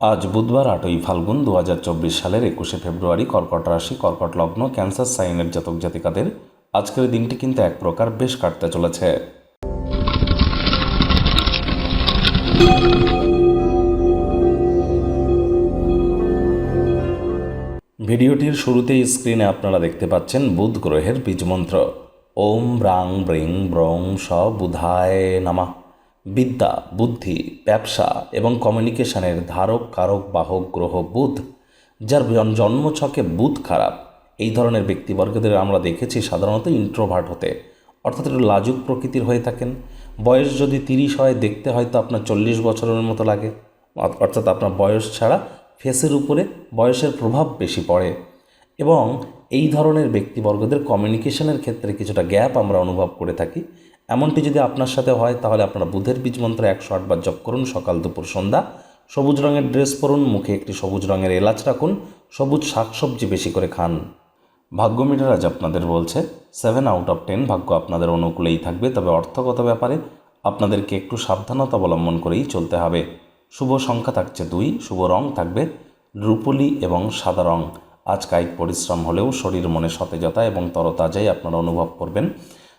আজ বুধবার, আটই ফাল্গুন দু হাজার চব্বিশ সালের একুশে ফেব্রুয়ারি কর্কট রাশি, কর্কট লগ্ন, ক্যান্সার, সাইনের জাতক জাতিকাদের আজকের দিনটি কিন্তু এক প্রকার বেশ কাটতে চলেছে। ভিডিওটির শুরুতেই স্ক্রিনে আপনারা দেখতে পাচ্ছেন বুধ গ্রহের বীজমন্ত্র ওম ব্রাং ব্রিং ব্রং স বুধায় নামা। বিদ্যা, বুদ্ধি, ব্যবসা এবং কমিউনিকেশনের ধারক, কারক, বাহক, গ্রহ, বুধ, যার জন্মছকে বুধ খারাপ। এই ধরনের ব্যক্তিবর্গদের আমরা দেখেছি সাধারণত ইন্ট্রোভার্ট হতে। অর্থাৎ একটু লাজুক প্রকৃতির হয়ে থাকেন। বয়স যদি তিরিশ হয়, দেখতে হয়তো আপনার চল্লিশ বছরের মতো লাগে। অর্থাৎ আপনার বয়স ছাড়া ফেসের উপরে বয়সের প্রভাব বেশি পড়ে। এবং এই ধরনের ব্যক্তিবর্গদের কমিউনিকেশনের ক্ষেত্রে কিছুটা গ্যাপ আমরা অনুভব করে থাকি। এমনটি যদি আপনার সাথে হয়, তাহলে আপনারা বুধের বীজ মন্ত্র একশো আটবার জপ করুন সকাল দুপুর সন্ধ্যা। সবুজ রঙের ড্রেস পরুন, মুখে একটি সবুজ রঙের এলাচ রাখুন, সবুজ শাকসবজি বেশি করে খান। ভাগ্য মিটার আজ আপনাদের বলছে সেভেন আউট অফ টেন ভাগ্য আপনাদের অনুকূলেই থাকবে, তবে অর্থগত ব্যাপারে আপনাদেরকে একটু সাবধানতা অবলম্বন করেই চলতে হবে। শুভ সংখ্যা থাকছে দুই, শুভ রং থাকবে রূপলি এবং সাদা রং। আজ কায়িক পরিশ্রম হলেও শরীর মনে সতেজতা এবং তরতাজাই আপনারা অনুভব করবেন।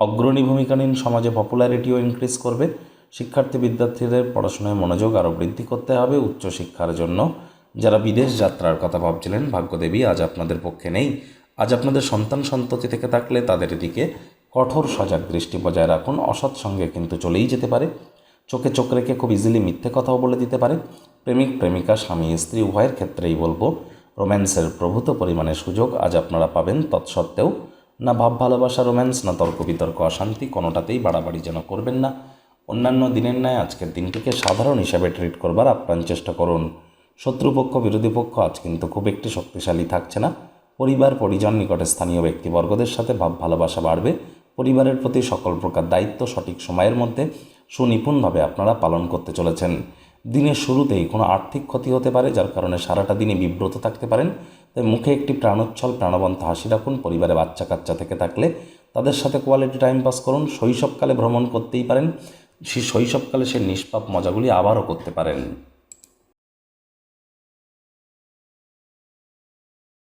অগ্রণী ভূমিকা নিন সমাজে পপুলারিটিও ইনক্রিজ করবে। শিক্ষার্থী বিদ্যার্থীদের পড়াশোনায় মনোযোগ আরও বৃদ্ধি করতে হবে উচ্চশিক্ষার জন্য। যারা বিদেশ যাত্রার কথা ভাবছিলেন, ভাগ্যদেবী, আজ আপনাদের পক্ষে নেই। আজ আপনাদের সন্তান সন্ততি থেকে থাকলে তাদের দিকে কঠোর সজাগ দৃষ্টি বজায় রাখুন। অসৎ সঙ্গে কিন্তু চলেই যেতে পারে। চোখে চোখ রেখে খুব ইজিলি মিথ্যে কথাও বলে দিতে পারে। প্রেমিক, প্রেমিকা, স্বামী, স্ত্রী, উভয়ের ক্ষেত্রেই বলব, রোম্যান্সের প্রভূত পরিমাণে সুযোগ আজ আপনারা পাবেন। তৎসত্ত্বেও না ভাব ভালোবাসা, রোম্যান্স, না তর্ক বিতর্ক, অশান্তি, কোনোটাতেই বাড়াবাড়ি যেন করবেন না। অন্যান্য দিনের ন্যায় আজকের দিনটিকে সাধারণ হিসাবে ট্রিট করবার আপ্রাণ চেষ্টা করুন। শত্রুপক্ষ বিরোধী পক্ষ আজ কিন্তু খুব একটি শক্তিশালী থাকছে না। পরিবার, পরিজন, নিকটে স্থানীয় ব্যক্তিবর্গদের সাথে ভাব ভালোবাসা বাড়বে। পরিবারের প্রতি সকল প্রকার দায়িত্ব সঠিক সময়ের মধ্যে সুনিপুণভাবে আপনারা পালন করতে চলেছেন। দিনের শুরুতেই কোনো আর্থিক ক্ষতি হতে পারে, যার কারণে সারাটা দিনই বিব্রত থাকতে পারেন। তাই মুখে একটি প্রাণোচ্ছল প্রাণবন্ত হাসি রাখুন, পরিবারে বাচ্চা কাচ্চা থেকে থাকলে তাদের সাথে কোয়ালিটি টাইম পাস করুন, শৈশবকালে ভ্রমণ করতেই পারেন, সেই শৈশবকালে সে নিষ্পাপ মজাগুলি আবারও করতে পারেন।